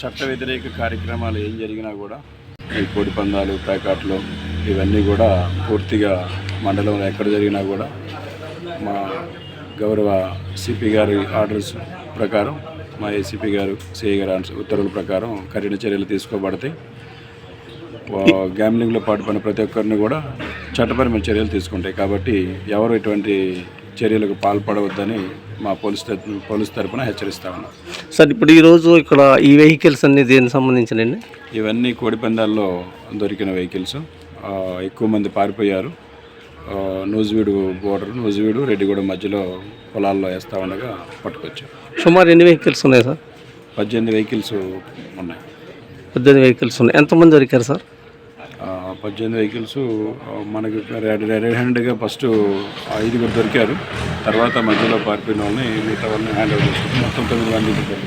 చట్ట వ్యతిరేక కార్యక్రమాలు ఏం జరిగినా కూడా ఈ కోడి పందాలు ప్యాకాట్లు ఇవన్నీ కూడా పూర్తిగా మండలంలో ఎక్కడ జరిగినా కూడా మా గౌరవ సిపి గారి ఆర్డర్స్ ప్రకారం మా ఏసీపీ గారు సిఐ గారి ఉత్తర్వుల ప్రకారం కఠిన చర్యలు తీసుకోబడతాయి. గ్యామ్లింగ్లో పాటుపడిన ప్రతి ఒక్కరిని కూడా చట్టపరమైన చర్యలు తీసుకుంటాయి. కాబట్టి ఎవరు ఎటువంటి చర్యలకు పాల్పడవద్దని మా పోలీస్ పోలీస్ తరపున హెచ్చరిస్తా ఉన్నాం. సార్ ఇప్పుడు ఈరోజు ఇక్కడ ఈ వెహికల్స్ అన్ని దేనికి సంబంధించినండి ఇవన్నీ కోడి పందాల్లో దొరికిన వెహికల్స్. ఎక్కువ మంది పారిపోయారు. నూజివీడు బోర్డర్ నూజివీడు రెడ్డిగూడ మధ్యలో పొలాల్లో వేస్తూ ఉండగా పట్టుకొచ్చాం సుమారు ఎన్ని వెహికల్స్ ఉన్నాయి సార్? పద్దెనిమిది వెహికల్స్ ఉన్నాయి. పద్దెనిమిది వెహికల్స్ ఉన్నాయి. ఎంతమంది దొరికారు సార్? పద్దెనిమిది వెహికల్స్ మనకి రెడ్ రెడ్ హ్యాండ్గా ఫస్ట్ ఐదుగురు దొరికారు. తర్వాత మధ్యలో పారిపోయిన వాళ్ళని మిగతా వాళ్ళని హ్యాండ్ ఓవర్ చేసుకుంటాం మొత్తం తొమ్మిది మంది దొరికారు.